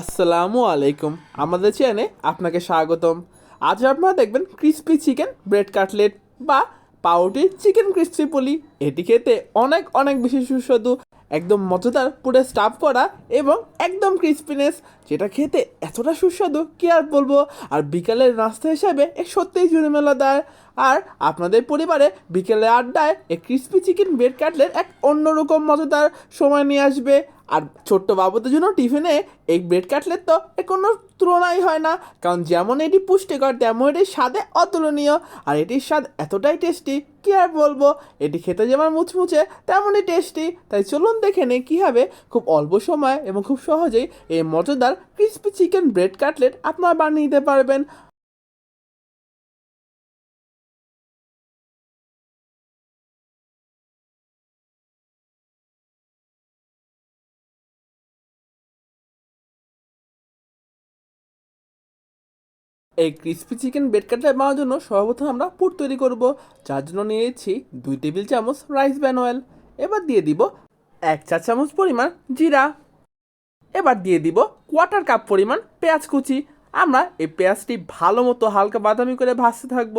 আসসালামু আলাইকুম। আমাদের চ্যানেলে আপনাকে স্বাগতম। আজ আপনারা দেখবেন ক্রিস্পি চিকেন ব্রেড কাটলেট বা পাউরুটি চিকেন ক্রিস্পি পুলি। এটি খেতে অনেক অনেক বেশি সুস্বাদু, একদম মজাদার, পুরো স্টাফ করা এবং একদম ক্রিস্পিনেস যেটা খেতে এতটা সুস্বাদু কি আর বলব? আর বিকালের নাস্তা হিসাবে এ সত্যিই জুড়ে দেয় আর আপনাদের পরিবারে বিকেলে আড্ডায় এই ক্রিস্পি চিকেন ব্রেড কাটলেট এক অন্যরকম মজাদার সময় নিয়ে আসবে। আর ছোট্ট বাবুদের জন্য টিফিনে এই ব্রেড কাটলেট তো এর কোনো তুলনাই হয় না। কারণ যেমন এটি পুষ্টিকর, তেমন এটির স্বাদে অতুলনীয়। আর এটির স্বাদ এতটাই টেস্টি কী আর বলব? এটি খেতে যেমন মুচমুচে, তেমনই টেস্টি তাই চলুন দেখে নেই কীভাবে খুব অল্প সময় এবং খুব সহজেই এই মজাদার ক্রিস্পি চিকেন ব্রেড কাটলেট আপনারা বানিয়ে নিতে পারবেন। এই ক্রিস্পি চিকেন বেড কাটলেট বানানোর জন্য সর্বপ্রথম আমরা পুর তৈরি করব। যার জন্য নিয়েছি দুই টেবিল চামচ রাইস ব্যান অয়েল এবার দিয়ে দিব এক চা চামচ পরিমাণ জিরা। এবার দিয়ে দিব কোয়ার্টার কাপ পরিমাণ পেঁয়াজ কুচি। আমরা এই পেঁয়াজটি ভালো মতো হালকা বাদামি করে ভাজতে থাকব।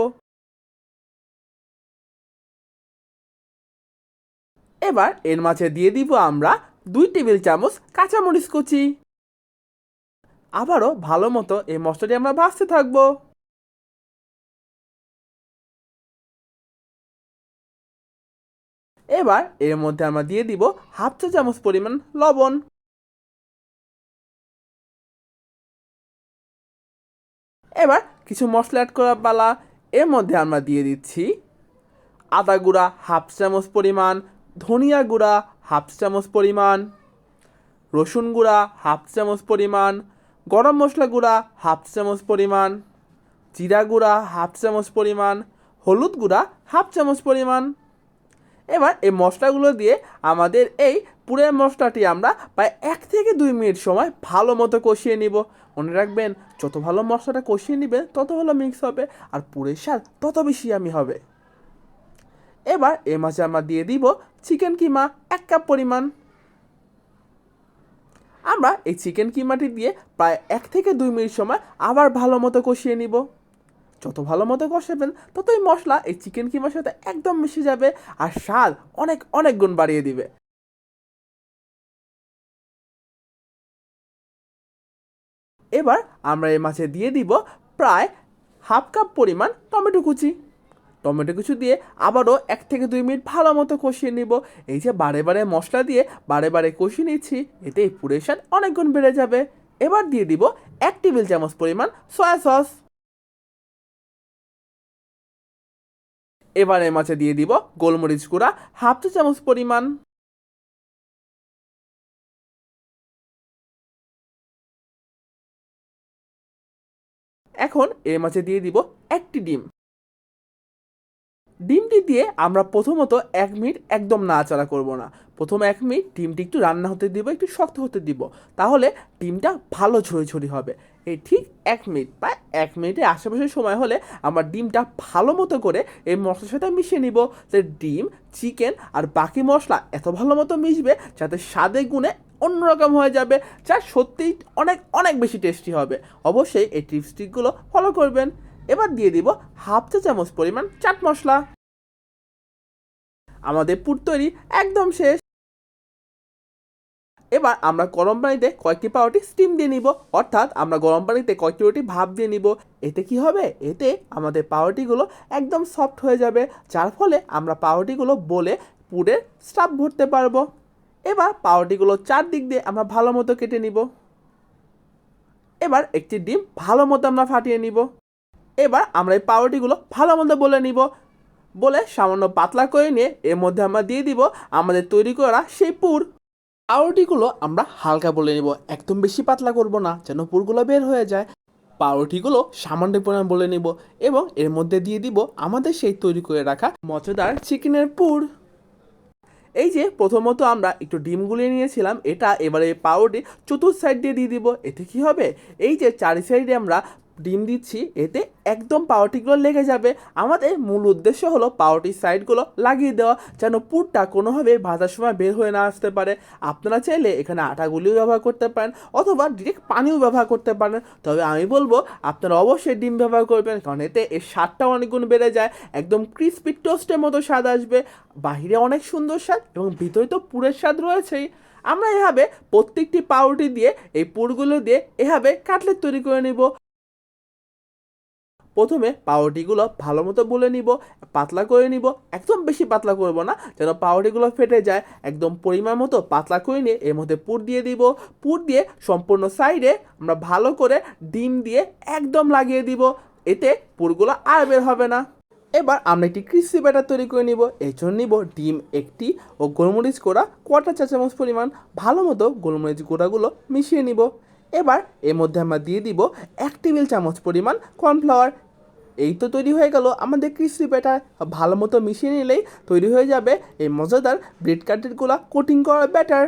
এবার এর মাঝে দিয়ে দিব আমরা দুই টেবিল চামচ কাঁচামরিচ কুচি। আবারও ভালো মতো এই মশলাটি আমরা ভাজতে থাকব। এবার এর মধ্যে আমরা দিয়ে দিব হাফ চা চামচ পরিমাণ লবণ। এবার কিছু মশলা অ্যাড করার পালা, এর মধ্যে আমরা দিয়ে দিচ্ছি আদা গুঁড়া হাফ চামচ পরিমাণ, ধনিয়া গুঁড়া হাফ চামচ পরিমাণ, রসুন গুঁড়া হাফ চামচ পরিমাণ গরম মশলা গুঁড়া হাফ চামচ পরিমাণ, জিরা গুঁড়া হাফ চামচ পরিমাণ, হলুদ গুঁড়া হাফ চামচ পরিমাণ। এবার এই মশলাগুলো দিয়ে আমাদের এই পুরো মশলাটি আমরা প্রায় এক থেকে দুই মিনিট সময় ভালো মতো কষিয়ে নিব। মনে রাখবেন, যত ভালো মশলাটা কষিয়ে নেবেন, তত ভালো মিক্স হবে আর পুরের স্বাদ তত বেশি আমি হবে। এবার এ মাঝে আমরা দিয়ে দিব চিকেন কিমা এক কাপ পরিমাণ। আমরা এই চিকেন কিমাটি দিয়ে প্রায় এক থেকে দুই মিনিট সময় আবার ভালো মতো কষিয়ে নিব। যত ভালো মতো কষাবেন, ততই মশলা এই চিকেন কিমার সাথে একদম মিশে যাবে আর স্বাদ অনেক অনেক গুণ বাড়িয়ে দিবে। এবার আমরা এই মাছে দিয়ে দিব প্রায় হাফ কাপ পরিমাণ টমেটো কুচি। টমেটো কিছু দিয়ে আবারও এক থেকে দুই মিনিট ভালো মতো কষিয়ে নিব। এই যে বারে বারে মশলা দিয়ে বারে বারে কষিয়ে নিচ্ছি, এতে এই পুরের স্বাদ অনেক গুণ বেড়ে যাবে। এবার দিয়ে দিব এক টেবিল চামচ পরিমাণ সয়া সস। এবার মাঝে দিয়ে দিব গোলমরিচ গুঁড়া, হাফ চা চামচ পরিমাণ। এখন এর মাঝে দিয়ে দিব একটি ডিম। ডিমটি দিয়ে আমরা প্রথমত এক মিনিট একদম নাড়াচাড়া করব না। প্রথম এক মিনিট ডিমটি একটু রান্না হতে দিব, একটু শক্ত হতে দিব। তাহলে ডিমটা ভালো ঝরে ঝরি হবে। এই ঠিক এক মিনিট বা এক মিনিটের আশেপাশে সময় হলে আমার ডিমটা ভালো মতো করে এই মশলার সাথে মিশিয়ে নিব, যে ডিম, চিকেন আর বাকি মশলা এত ভালো মতো মিশবে যাতে স্বাদে গুণে অন্যরকম হয়ে যাবে, যা সত্যিই অনেক অনেক বেশি টেস্টি হবে। অবশ্যই এই টিপসটিকগুলো ফলো করবেন। এবার দিয়ে দিব হাফ চা চামচ পরিমাণ চাট মশলা। আমাদের পুর তৈরি একদম শেষ। এবার আমরা গরম পানিতে কয়েকটি পাউরুটি স্টিম দিয়ে নিব, অর্থাৎ আমরা গরম পানিতে কয়েকটি রুটি ভাপ দিয়ে নিব। এতে কি হবে? এতে আমাদের পাউরুটিগুলো একদম সফট হয়ে যাবে, যার ফলে আমরা পাউরুটিগুলো বলে পুরে স্টাফ ভরতে পারব। এবার পাউরুটিগুলো চারদিক দিয়ে আমরা ভালো মতো কেটে নিব। এবার একটি ডিম ভালো মতো আমরা ফাটিয়ে নিব। এবার আমরা এই পাউরুটিগুলো ভালো মন্দ বলে নিব। বলে সামান্য পাতলা করে নিয়ে এর মধ্যে আমরা দিয়ে দিব আমাদের তৈরি করা সেই পুর। পাউরুটিগুলো আমরা হালকা বলে নিব, একদম বেশি পাতলা করব না, যেন পুরগুলো বের হয়ে যায়। পাউরুটিগুলো সামান্য পরিমাণ বলে নিব এবং এর মধ্যে দিয়ে দিব আমাদের সেই তৈরি করে রাখা মজাদার চিকেনের পুর। এই যে প্রথমত আমরা একটু ডিম গুলিয়ে নিয়েছিলাম, এটা এবারে পাউরুটি চতুর্থ সাইড দিয়ে দিয়ে দিব। এতে কি হবে? এই যে চারি সাইডে আমরা ডিম দিচ্ছি, এতে একদম পাউরুটিগুলো লেগে যাবে। আমাদের মূল উদ্দেশ্য হলো পাউরুটির সাইডগুলো লাগিয়ে দেওয়া, যেন পুরটা কোনোভাবে ভাজার সময় বের হয়ে না আসতে পারে। আপনারা চাইলে এখানে আটাগুলিও ব্যবহার করতে পারেন, অথবা ডিরেক্ট পানিও ব্যবহার করতে পারেন। তবে আমি বলব, আপনারা অবশ্যই ডিম ব্যবহার করবেন, কারণ এতে এর স্বাদটা অনেক গুণ বেড়ে যায়। একদম ক্রিসপি টোস্টের মতো স্বাদ আসবে। বাহিরে অনেক সুন্দর স্বাদ এবং ভিতরে তো পুরের স্বাদ রয়েছেই। আমরা এভাবে প্রত্যেকটি পাউরুটি দিয়ে, এই পুরগুলো দিয়ে এভাবে কাটলেট তৈরি করে নিব। প্রথমে পাউরুটিগুলো ভালো মতো বলে নিব, পাতলা করে নিব, একদম বেশি পাতলা করব না, যেন পাউরুটিগুলো ফেটে যায়। একদম পরিমাণ মতো পাতলা করে নিয়ে এর মধ্যে পুর দিয়ে দিব। পুর দিয়ে সম্পূর্ণ সাইডে আমরা ভালো করে ডিম দিয়ে একদম লাগিয়ে দিব। এতে পুরগুলো আর বের হবে না। এবার আমরা একটি ক্রিসপি ব্যাটার তৈরি করে নিব। এর জন্য নিব ডিম একটি ও গোলমরিচ গুঁড়া কোয়াটার চা চামচ পরিমাণ ভালো মতো গোলমরিচ গুঁড়াগুলো মিশিয়ে নিব। এবার এর মধ্যে আমরা দিয়ে দিব এক টেবিল চামচ পরিমাণ কর্নফ্লাওয়ার এই তো তৈরি হয়ে গেল আমাদের ক্রিসপি ব্যাটার ভালো মতো মিশিয়ে নিলেই তৈরি হয়ে যাবে এই মজাদার ব্রেড কাটেরগুলো কোটিং করা ব্যাটার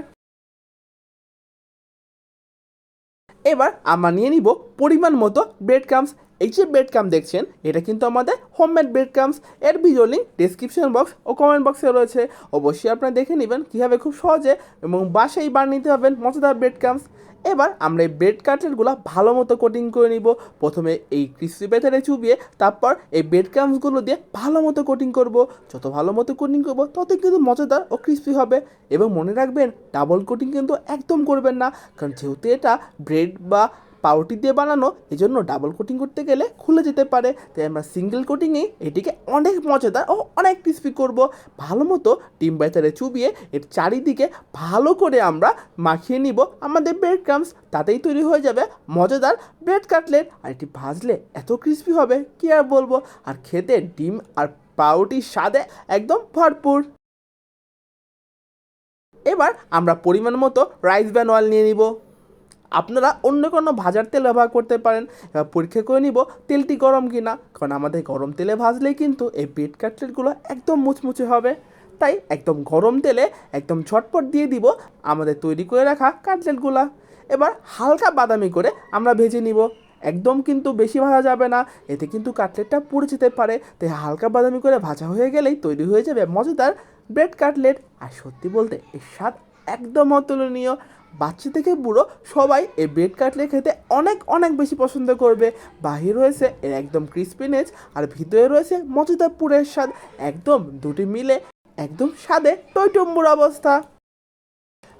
এবার আমরা নিয়ে নিব পরিমাণ মতো ব্রেড ক্রামস এই যে ব্রেড ক্রাম দেখছেন, এটা কিন্তু আমাদের হোমমেড ব্রেড ক্রামস এর ভিডিও লিঙ্ক ডিসক্রিপশন বক্স ও কমেন্ট বক্সে রয়েছে। অবশ্যই আপনারা দেখে নেবেন কীভাবে খুব সহজে এবং বাসায় বানিয়ে নিতে পারবেন মজাদার ব্রেড ক্রামস এবার আমরা এই ব্রেড কাটলেটগুলো ভালো মতো কোটিং করে নিব। প্রথমে এই ক্রিসপি ব্যাটারে চুবিয়ে, তারপর এই ব্রেড ক্রামসগুলো দিয়ে ভালো মতো কোটিং করব। যত ভালো মতো কোটিং করব তত কিন্তু মজাদার ও ক্রিসপি হবে। এবং মনে রাখবেন ডাবল কোটিং কিন্তু একদম করবেন না। কারণ যেহেতু এটা ব্রেড বা পাউরুটি দিয়ে বানানো এই জন্য ডাবল কোটিং করতে গেলে খুলে যেতে পারে। তাই আমরা সিঙ্গেল কোটিংয়ে এটিকে অনেক মজাদার ও অনেক ক্রিস্পি করব। ভালো মতো ডিম ব্যাটারে চুবিয়ে এর চারিদিকে ভালো করে আমরা মাখিয়ে নিব। আমাদের ব্রেড ক্রামস তাতেই তৈরি হয়ে যাবে মজাদার ব্রেড কাটলেট আর এটি ভাজলে এত ক্রিস্পি হবে, কি আর বলব? আর খেতে ডিম আর পাউরুটির স্বাদে একদম ভরপুর। এবার আমরা পরিমাণ মতো রাইস ব্যান অয়েল নিয়ে নিব। আপনারা অন্য কোনো ভাজার তেল ব্যবহার করতে পারেন পরীক্ষা করে নিব তেলটি গরম কি না কারণ আমাদের গরম তেলে ভাজলেই কিন্তু এই ব্রেড কাটলেটগুলো একদম মুচমুচে হবে। তাই একদম গরম তেলে একদম ঝটপট দিয়ে দিব আমাদের তৈরি করে রাখা কাটলেটগুলা। এবার হালকা বাদামি করে আমরা ভেজে নিব। একদম কিন্তু বেশি ভাজা যাবে না, এতে কিন্তু কাটলেটটা পুড়ে যেতে পারে। তাই হালকা বাদামি করে ভাজা হয়ে গেলেই তৈরি হয়ে যাবে মজাদার ব্রেড কাটলেট। আর সত্যি বলতে এর স্বাদ একদম অতুলনীয়। বাচ্চা থেকে বুড়ো সবাই এই ব্রেড কাটলে খেতে অনেক অনেক বেশি পছন্দ করবে। বাহির রয়েছে এর একদম ক্রিসপিনেস আর ভিতরে রয়েছে মজাদার পুরের স্বাদ। একদম দুটি মিলে একদম স্বাদে টইটম্বুর অবস্থা।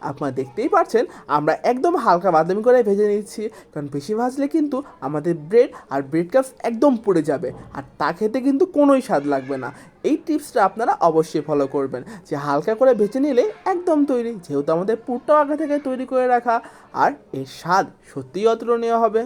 আপনারা দেখতেই পাচ্ছেন আমরা একদম হালকা বাদামি করে ভেজে নিচ্ছি, কারণ বেশি ভাজলে কিন্তু আমাদের ব্রেড আর ব্রেড কাপস একদম পুড়ে যাবে, আর তা খেতে কিন্তু কোনোই স্বাদ লাগবে না। এই টিপসটা আপনারা অবশ্যই ফলো করবেন, যে হালকা করে ভেজে নিলে একদম তৈরি, যেহেতু আমাদের পুরটাও আগে থেকে তৈরি করে রাখা, আর এর স্বাদ সত্যিই অতুলনীয় হবে।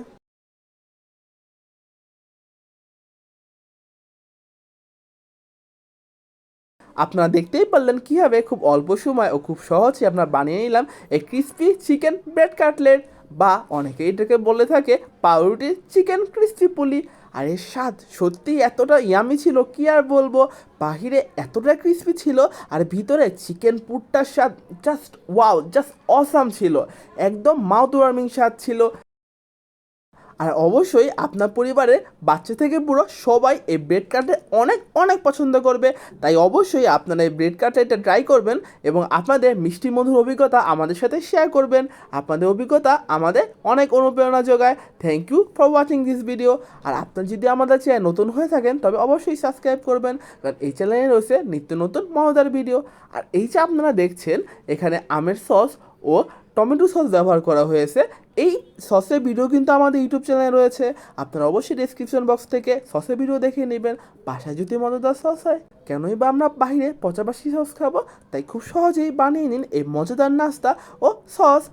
আপনারা দেখতেই পারলেন কীভাবে খুব অল্প সময় ও খুব সহজে আপনারা বানিয়ে নিলাম এই ক্রিস্পি চিকেন ব্রেড কাটলেট বা অনেকে এটাকে বলে থাকে পাউরুটি চিকেন ক্রিস্পি পুলি। আর এর স্বাদ সত্যি এতটা ইয়ামি ছিল, কি আর বলব? বাহিরে এতটা ক্রিস্পি ছিল আর ভিতরে চিকেন পুরটার স্বাদ জাস্ট ওয়াও জাস্ট অসাম ছিল। একদম মাউথ ওয়ার্মিং স্বাদ ছিল। আর অবশ্যই আপনার পরিবারের বাচ্চা থেকে বুড়ো সবাই এই ব্রেড কাটলেট অনেক অনেক পছন্দ করবে। তাই অবশ্যই আপনারা এই ব্রেড কাটলেটটা ট্রাই করবেন এবং আপনাদের মিষ্টি মধুর অভিজ্ঞতা আমাদের সাথে শেয়ার করবেন। আপনাদের অভিজ্ঞতা আমাদের অনেক অনুপ্রেরণা যোগায়। Thank you for watching this video আর আপনার যদি আমাদের চ্যানেল নতুন হয়ে থাকেন, তবে অবশ্যই সাবস্ক্রাইব করবেন। কারণ এই চ্যানেলে রয়েছে নিত্য নতুন মজাদার ভিডিও আর এই যে আপনারা দেখছেন, এখানে আমের সস ও টমেটো সস ব্যবহার করা হয়েছে। এই সসের ভিডিও কিন্তু আমাদের ইউটিউব চ্যানেলে রয়েছে। আপনারা অবশ্যই ডিসক্রিপশন বক্স থেকে সসের ভিডিও দেখে নেবেন। বাসায় যদি মজাদার সস হয়, কেনই বা আমরা বাইরে পচাবাসি সস খাব? তাই খুব সহজেই বানিয়ে নিন এই মজাদার নাস্তা ও সস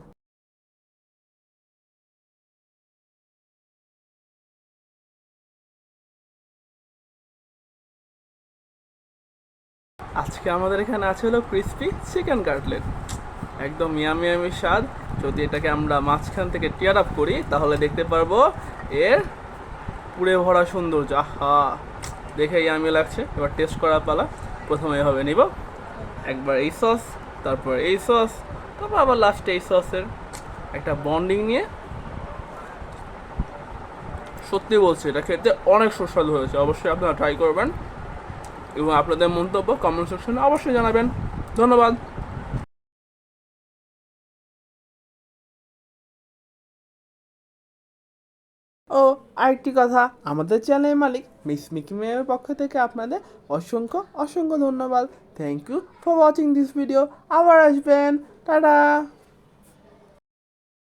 আজকে আমাদের এখানে আছে হলো ক্রিস্পি চিকেন কাটলেট একদম ইয়ামি ইয়ামি স্বাদ। যদি এটাকে আমরা মাঝখান থেকে টিয়ার আপ করি, তাহলে দেখতে পারব এর পুড়ে ভরা সৌন্দর্য। আহা! দেখে আমি লাগছে। এবার টেস্ট করা পালা। প্রথমে এভাবে নিব। একবার এই সস তারপর এই সস তারপর আবার লাস্টে এই সসের একটা বন্ডিং নিয়ে সত্যি বলছি, এটা খেতে অনেক সুস্বাদু হয়েছে। অবশ্যই আপনারা ট্রাই করবেন। এবং আপনাদের মন্তব্য কমেন্ট সেকশনে অবশ্যই জানাবেন। ধন্যবাদ। ও, আরেকটি কথা। আমাদের চ্যানেলের মালিক মিস মিকি মেয়ের পক্ষ থেকে আপনাদের অসংখ্য অসংখ্য ধন্যবাদ। Thank you for watching this video আবার আসবেন। টাটা।